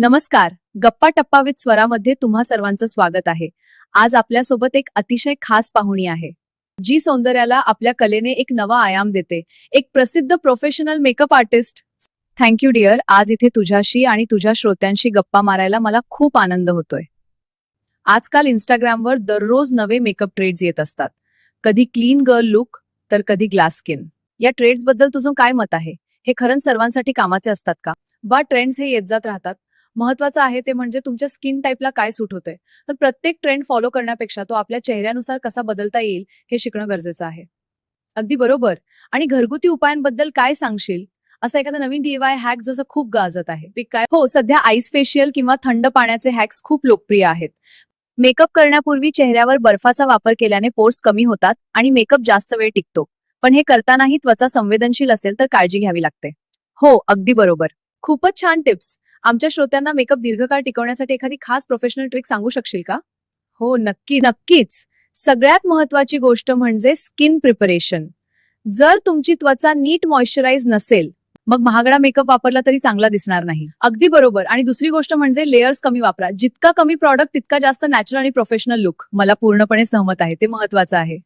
नमस्कार. गप्पा टप्पा विथ स्वरामध्ये तुम्हा सर्वांचं स्वागत आहे. आज आपल्यासोबत एक अतिशय खास पाहुणी आहे. जी सौंदर्याला आपल्या कलेने एक नवा आयाम देते. एक प्रसिद्ध professional makeup artist thank you dear आज इथे तुझ्याशी आणि तुझ्या श्रोत्यांशी गप्पा मारायला मला खूप आनंद होतोय. आजकाल इंस्टाग्रामवर दररोज नवे मेकअप ट्रेड्स येत असतात. कधी क्लीन गर्ल लुक तर कधी ग्लास स्किन या ट्रेड्सबद्दल तुझं काय मत आहे? हे खरंच सर्वांसाठी कामाचे असतात का? बा ट्रेंड्स हे येत जात राहतात. महत्वाचं आहे ते म्हणजे तुमच्या स्किन टाईपला काय सूट होतंय. तर प्रत्येक ट्रेंड फॉलो करण्यापेक्षा तो आपल्या चेहऱ्यानुसार कसा बदलता येईल हे शिकणं गरजेचं आहे. अगदी बरोबर. आणि घरगुती उपायांबद्दल काय सांगशील? असा एखादा नवीन डीवाय हॅक जसं खूप गाजत आहे. काय? हो सध्या आईस फेशियल किंवा थंड पाण्याचे हॅक्स खूप लोकप्रिय आहेत. मेकअप करण्यापूर्वी चेहऱ्यावर बर्फाचा वापर केल्याने पोर्स कमी होतात आणि मेकअप जास्त वेळ टिकतो. पण हे करतानाही त्वचा संवेदनशील असेल तर काळजी घ्यावी लागते. हो अगदी बरोबर. खूपच छान टिप्स. आमच्या श्रोत्यांना मेकअप दीर्घकाळ टिकवण्यासाठी एखादी खास प्रोफेशनल ट्रिक सांगू शकशील का? हो नक्की नक्कीच. सगळ्यात महत्वाची गोष्ट म्हणजे स्किन प्रिपरेशन जर तुमची त्वचा नीट मॉइश्चराईज नसेल मग महागडा मेकअप वापरला तरी चांगला दिसणार नाही. अगदी बरोबर. आणि दुसरी गोष्ट म्हणजे लेयर्स कमी वापरा. जितका कमी प्रॉडक्ट तितका जास्त नॅचरल आणि प्रोफेशनल लुक मला पूर्णपणे सहमत आहे. ते महत्वाचं आहे.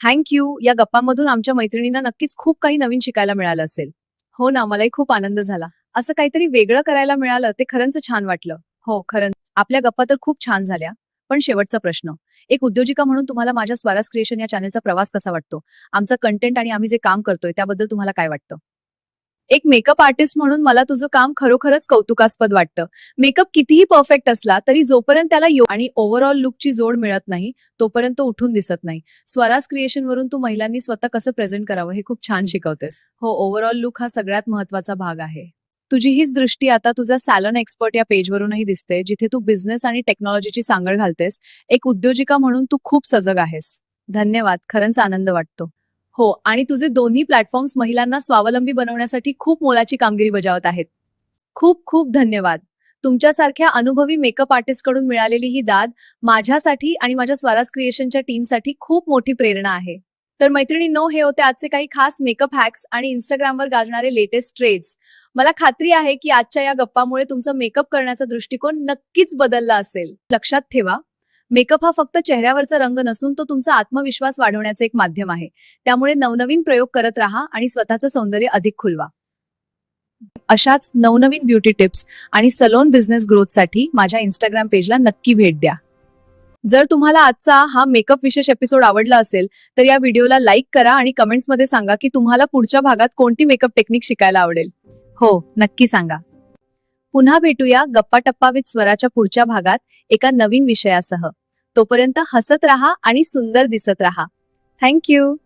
थँक्यू या गप्पांमधून आमच्या मैत्रिणींना नक्कीच खूप काही नवीन शिकायला मिळालं असेल. हो ना मलाही खूप आनंद झाला. असं काहीतरी वेगळं करायला मिळालं ते खरंच छान वाटलं. हो खरं आपल्या गप्पा तर खूप छान झाल्या. पण शेवटचा प्रश्न. एक उद्योजिका म्हणून तुम्हाला माझ्या स्वराज क्रिएशन या चॅनलचा प्रवास कसा वाटतो? आमचा कंटेंट आणि आम्ही जे काम करतोय त्याबद्दल तुम्हाला काय वाटतं? एक मेकअप आर्टिस्ट म्हणून मला तुझं काम खरोखरच कौतुकास्पद वाटतं. मेकअप कितीही परफेक्ट असला तरी जोपर्यंत त्याला यो- आणि ओव्हरऑल लुकची जोड मिळत नाही तोपर्यंत तो उठून दिसत नाही. स्वराज क्रिएशन वरून तू महिलांनी स्वतः कसं प्रेझेंट करावं हे खूप छान शिकवतेस. हो ओव्हरऑल लुक हा सगळ्यात महत्त्वाचा भाग आहे. तुझी हीच दृष्टी आता तुझा सॅलन एक्सपर्ट या पेजवरूनही दिसते जिथे तू बिझनेस आणि टेक्नॉलॉजीची सांगड घालतेस. एक उद्योजिका म्हणून तू खूप सजग आहेस. धन्यवाद खरंच आनंद वाटतो. हो आणि तुझे दोन्ही प्लॅटफॉर्म्स महिलांना स्वावलंबी बनवण्यासाठी खूप मोलाची कामगिरी बजावत आहेत. खूप खूप धन्यवाद. तुमच्यासारख्या अनुभवी मेकअप आर्टिस्टकडून मिळालेली ही दाद माझ्यासाठी आणि माझ्या स्वराज क्रिएशनच्या टीमसाठी खूप मोठी प्रेरणा आहे. तर मैत्रिणी नो हे होते आजचे काही खास मेकअप हॅक्स आणि इंस्टाग्रामवर गाजणारे लेटेस्ट ट्रेड्स मला खात्री आहे की आजच्या या गप्पामुळे तुमचा मेकअप करण्याचा दृष्टिकोन नक्कीच बदलला असेल. लक्षात ठेवा मेकअप हा फक्त चेहऱ्यावरचा रंग नसून तो तुमचा आत्मविश्वास वाढवण्याचं एक माध्यम आहे. त्यामुळे नवनवीन प्रयोग करत राहा आणि स्वतःचं सौंदर्य अधिक खुलवा. अशाच नवनवीन ब्युटी टिप्स आणि सलोन बिझनेस ग्रोथसाठी माझ्या इंस्टाग्राम पेजला नक्की भेट द्या. जर तुम्हाला आजचा हा मेकअप विशेष एपिसोड आवडला असेल तर या व्हिडिओला लाईक करा आणि कमेंट्समध्ये सांगा की तुम्हाला पुढच्या भागात कोणती मेकअप टेक्निक शिकायला आवडेल. हो नक्की सांगा. पुन्हा भेटूया गप्पा टप्पा विथ स्वराच्या पुढच्या भागात एका नवीन विषयासह. तोपर्यंत हसत राहा आणि सुंदर दिसत राहा. थँक्यू